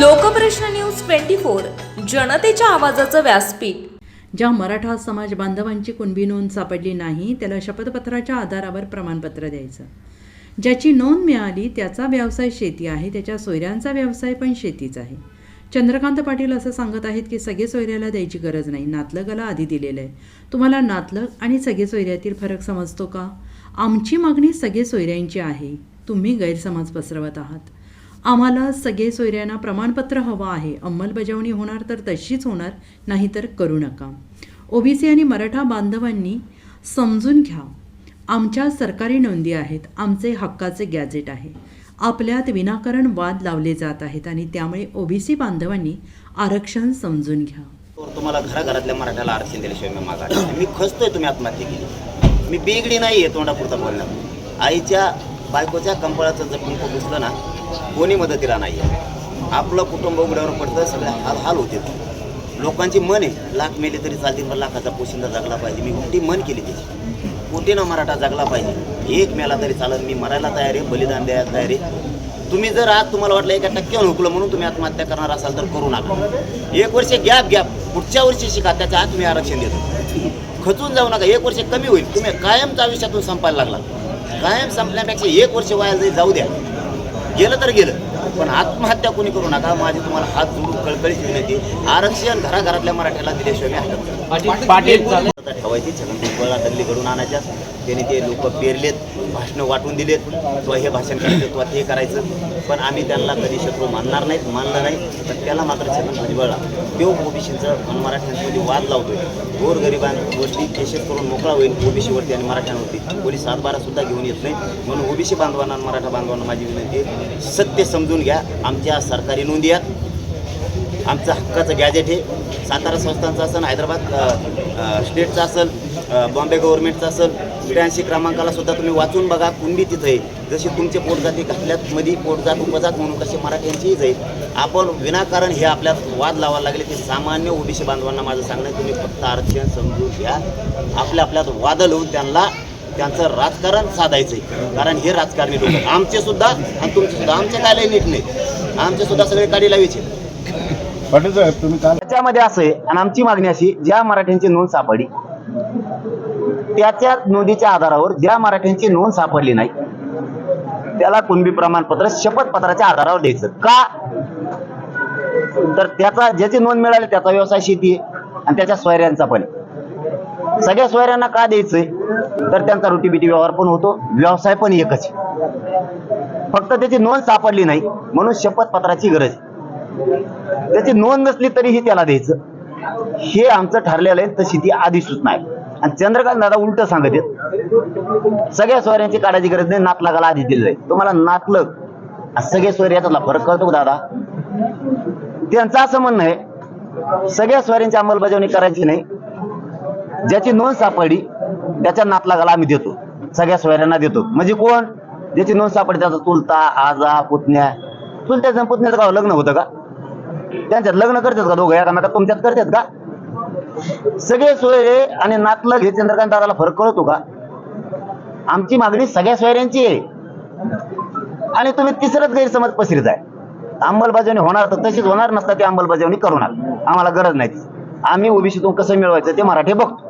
Lokprashna news twenty four जनतेच्या आवाजाचं व्यासपीठ. ज्या मराठा समाज बांधवांची कुणबी नोंद सापडली नाही त्याला शपथपत्राच्या आधारावर प्रमाणपत्र द्यायचं. ज्याची नोंद मिळाली त्याचा व्यवसाय शेती आहे त्याच्या सोयऱ्यांचा व्यवसाय पण शेतीच आहे. चंद्रकांत पाटील असं सांगत आहेत की सगळे सोयऱ्याला द्यायची गरज नाही नातलगाला आधी दिलेलं आहे. तुम्हाला नातलग आणि सगळे सोयऱ्यातील फरक समजतो का? आमची मागणी सगळे सोयऱ्यांची आहे. तुम्ही गैरसमज पसरवत आहात. आम्हाला सगळे सोयऱ्यांना प्रमाणपत्र हवं आहे. अंमलबजावणी होणार तर तशीच होणार नाहीतर करू नका. ओबीसी आणि मराठा बांधवांनी समजून घ्या आमच्या सरकारी नोंदी आहेत आमचे हक्काचे गॅजेट आहे. आपल्यात विनाकारण वाद लावले जात आहेत आणि त्यामुळे ओबीसी बांधवांनी आरक्षण समजून घ्या. तुम्हाला घराघरातल्या मराठ्याला आरक्षण दिल्याशिवाय मी मागा मी खचतोय तुम्ही आत्महत्या केली. मी बेगडी नाही आहे तोंडापुरता बोलणार आईच्या बायकोच्या कंपळाचं जर कुंकू घुसलं ना कोणी मदतीला नाही आहे. आपलं कुटुंब उघड्यावर पडतं सगळे हाल हाल होते. लोकांची मन आहे लाख मेले तरी चालतील पण लाखाचा पोशिंदा जगला पाहिजे. मी उलटी मन केली त्याची. कोटीनं मराठा जगला पाहिजे. एक मेला तरी चालत मी मरायला तयार आहे बलिदान द्यायला तयार आहे. तुम्ही जर आज तुम्हाला वाटलं एका टक्क्यावर हुकलं म्हणून तुम्ही आत्महत्या करणार असाल तर करू नका. एक वर्ष गॅप गॅप. पुढच्या वर्षी शिका त्याच्या आत तुम्ही आरक्षण देतो. खचून जाऊ नका. एक वर्ष कमी होईल. तुम्ही कायमच्या आयुष्यातून संपायला लागला कायम संपण्यापेक्षा एक वर्ष वाया जाऊ द्या. गेलं तर गेलं. पण आत्महत्या कोणी करू नका. माझी तुम्हाला हात जोडून कळकळीची विनंती. आरक्षण घराघरातल्या मराठ्याला दिल्याशिवाय मी. पाटील ठेवायची छगन भुजबळला दल्ली घडून आणायच्या. त्याने ते लोक पेरलेत भाषणं वाटून दिलेत. तो हे भाषण करायचं तो ते करायचं. पण आम्ही त्यांना कधी शत्रू मानणार नाहीत मानलं नाही. पण त्याला मात्र छगन भुजबळला तो ओबीसीचं मराठ्यांमध्ये वाद लावतोय. गोरगरिबांवरती केसेस करून मोकळा होईल ओबीसीवरती आणि मराठ्यांवरती. पोलीस सातबारा सुद्धा घेऊन येत नाही म्हणून ओबीसी बांधवांना आणि मराठा बांधवांना माझी विनंती सत्य समजून समजून घ्या. आमच्या सरकारी नोंदी आहेत. आमचं हक्काचं गॅजेट हे सातारा संस्थांचं असेल हैदराबाद स्टेटचं असेल बॉम्बे गव्हर्नमेंटचं असेल त्र्याऐंशी क्रमांकाला सुद्धा तुम्ही वाचून बघा कुंडी तिथं आहे. जशी तुमचे पोटजाती घातल्यात मध्ये पोटजात उपजात म्हणून कसे मराठ्यांचीच आहे. आपण विनाकारण हे आपल्यात वाद लावायला लागले ते सामान्य ओबीसी बांधवांना माझं सांगणं तुम्ही फक्त आरक्षण समजून घ्या. आपल्या आपल्यात वाद लावून त्यांना त्यांचं राजकारण साधायचं आहे कारण हे राजकारणी लोक आमचे सुद्धा आणि तुमचे सुद्धा आमचे काय नीट नाही आमचे सुद्धा सगळे काढी लावायचे पाटील साहेब तुम्ही काल त्याच्यामध्ये असं आहे आणि आमची मागणी अशी ज्या मराठ्यांची नोंद सापडली त्याच्या नोंदीच्या आधारावर ज्या मराठ्यांची नोंद सापडली नाही त्याला कुणबी प्रमाणपत्र शपथपत्राच्या आधारावर द्यायचं. का? तर त्याचा ज्याची नोंद मिळाली त्याचा व्यवसाय शेती आहे आणि त्याच्या सोयऱ्यांचा पण आहे. सगळ्या सोयऱ्यांना का द्यायचंय? तर त्यांचा रोटीबिटी व्यवहार पण होतो व्यवसाय पण एकच आहे. फक्त त्याची नोंद सापडली नाही म्हणून शपथपत्राची गरज आहे. त्याची नोंद नसली तरीही त्याला द्यायचं. हे आमचं ठरलेलं आहे तशी ती अधिसूचना आहे. आणि चंद्रकांत दादा उलट सांगत आहेत सगळ्या सोयऱ्यांची काढायची गरज नाही नातलगाला आधी दिलेलं आहे. तुम्हाला नातलग सगळे सोयरे याच्यातला फरक कळतो दादा? त्यांचं असं म्हणणं आहे सगळ्या सोयऱ्यांची अंमलबजावणी करायची नाही ज्याची नोंद सापडली त्याच्या नातलागाला आम्ही देतो. सगळ्या सोयऱ्यांना देतो. म्हणजे कोण? ज्याची नोंद सापडली त्याचा चुलता आजा पुतण्या. चुलत्याचं पुतण्याचं गाव हो, लग्न होतं का? त्यांच्यात लग्न करतात का दोघं? एकामेका तुमच्यात करतात का? सगळे सोयरे आणि नातलग हे चंद्रकांत दादाला फरक कळतो का? आमची मागणी सगळ्या सोयऱ्यांची आहे. आणि तुम्ही तिसरंच गैरसमज पसरीत आहे. अंमलबजावणी होणार तर तशीच होणार नसता ती अंमलबजावणी करू नका आम्हाला गरज नाही. आम्ही ओबीसीतून कसं मिळवायचं ते मराठी बघतो.